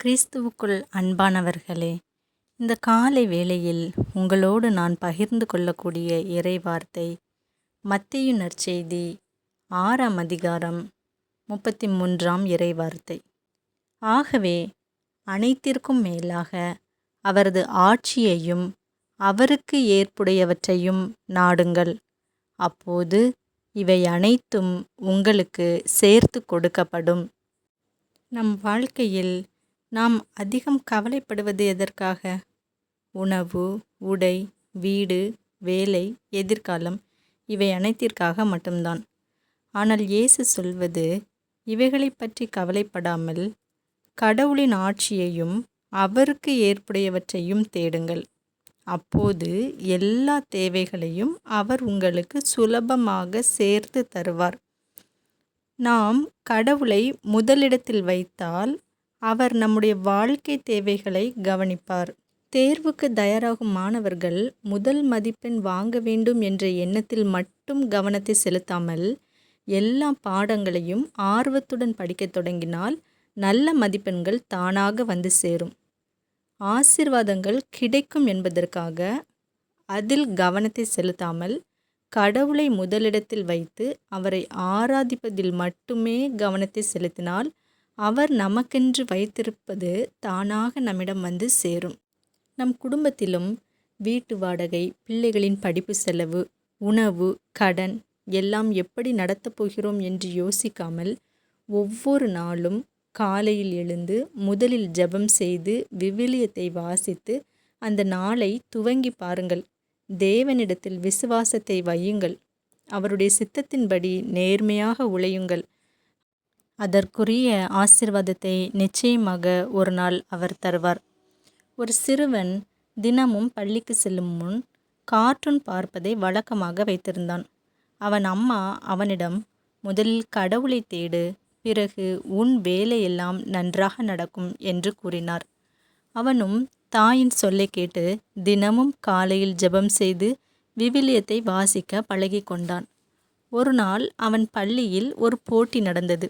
கிறிஸ்துவுக்குள் அன்பானவர்களே இந்த காலை வேளையில் உங்களோடு நான் பகிர்ந்து கொள்ளக்கூடிய இறைவார்த்தை மத்தேயு நற்செய்தி ஆறாம் அதிகாரம் முப்பத்தி மூன்றாம் இறைவார்த்தை. ஆகவே அனைத்திற்கும் மேலாக அவரது ஆட்சியையும் அவருக்கு ஏற்புடையவற்றையும் நாடுங்கள். அப்போது இவை அனைத்தும் உங்களுக்கு சேர்த்து கொடுக்கப்படும். நம் வாழ்க்கையில் நாம் அதிகம் கவலைப்படுவது எதற்காக? உணவு உடை வீடு வேலை எதிர்காலம் இவை அனைத்திற்காக மட்டும்தான். ஆனால் இயேசு சொல்வது இவைகளை பற்றி கவலைப்படாமல் கடவுளின் ஆட்சியையும் அவருக்கு ஏற்புடையவற்றையும் தேடுங்கள். அப்போது எல்லா தேவைகளையும் அவர் உங்களுக்கு சுலபமாக சேர்த்து தருவார். நாம் கடவுளை முதலிடத்தில் வைத்தால் அவர் நம்முடைய வாழ்க்கை தேவைகளை கவனிப்பார். தேர்வுக்கு தயாராகும் மாணவர்கள் முதல் மதிப்பெண் வாங்க வேண்டும் என்ற எண்ணத்தில் மட்டும் கவனத்தை செலுத்தாமல் எல்லா பாடங்களையும் ஆர்வத்துடன் படிக்கத் தொடங்கினால் நல்ல மதிப்பெண்கள் தானாக வந்து சேரும். ஆசிர்வாதங்கள் கிடைக்கும் என்பதற்காக அதில் கவனத்தை செலுத்தாமல் கடவுளை முதலிடத்தில் வைத்து அவரை ஆராதிப்பதில் மட்டுமே கவனத்தை செலுத்தினால் அவர் நமக்கென்று வைத்திருப்பது தானாக நம்மிடம் வந்து சேரும். நம் குடும்பத்திலும் வீட்டு வாடகை பிள்ளைகளின் படிப்பு செலவு உணவு கடன் எல்லாம் எப்படி நடத்தப் போகிறோம் என்று யோசிக்காமல் ஒவ்வொரு நாளும் காலையில் எழுந்து முதலில் ஜெபம் செய்து விவிலியத்தை வாசித்து அந்த நாளை துவங்கி பாருங்கள். தேவனிடத்தில் விசுவாசத்தை வையுங்கள். அவருடைய சித்தத்தின்படி நேர்மையாக உழையுங்கள். அதற்குரிய ஆசிர்வாதத்தை நிச்சயமாக ஒரு நாள் அவர் தருவார். ஒரு சிறுவன் தினமும் பள்ளிக்கு செல்லும் முன் கார்ட்டூன் பார்ப்பதை வழக்கமாக வைத்திருந்தான். அவன் அம்மா அவனிடம் முதலில் கடவுளை தேடு பிறகு உன் வேலையெல்லாம் நன்றாக நடக்கும் என்று கூறினார். அவனும் தாயின் சொல்லை கேட்டு தினமும் காலையில் ஜெபம் செய்து விவிலியத்தை வாசிக்க பழகி கொண்டான் ஒரு நாள் அவன் பள்ளியில் ஒரு போட்டி நடந்தது.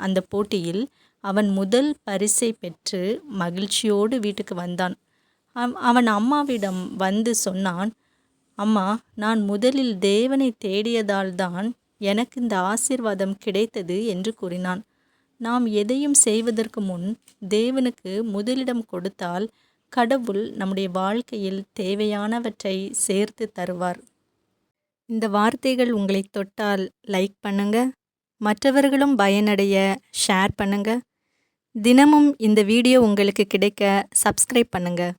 அந்த போட்டியில் அவன் முதல் பரிசை பெற்று மகிழ்ச்சியோடு வீட்டுக்கு வந்தான். அவன் அம்மாவிடம் வந்து சொன்னான் அம்மா நான் முதலில் தேவனை தேடியதால்தான் எனக்கு இந்த ஆசிர்வாதம் கிடைத்தது என்று கூறினான். நாம் எதையும் செய்வதற்கு முன் தேவனுக்கு முதலிடம் கொடுத்தால் கடவுள் நம்முடைய வாழ்க்கையில் தேவையானவற்றை சேர்த்து தருவார். இந்த வார்த்தைகள் உங்களை தொட்டால் லைக் பண்ணுங்கள் மற்றவர்களும் பயனடைய ஷேர் பண்ணுங்கள் தினமும் இந்த வீடியோ உங்களுக்கு கிடைக்க சப்ஸ்கிரைப் பண்ணுங்கள்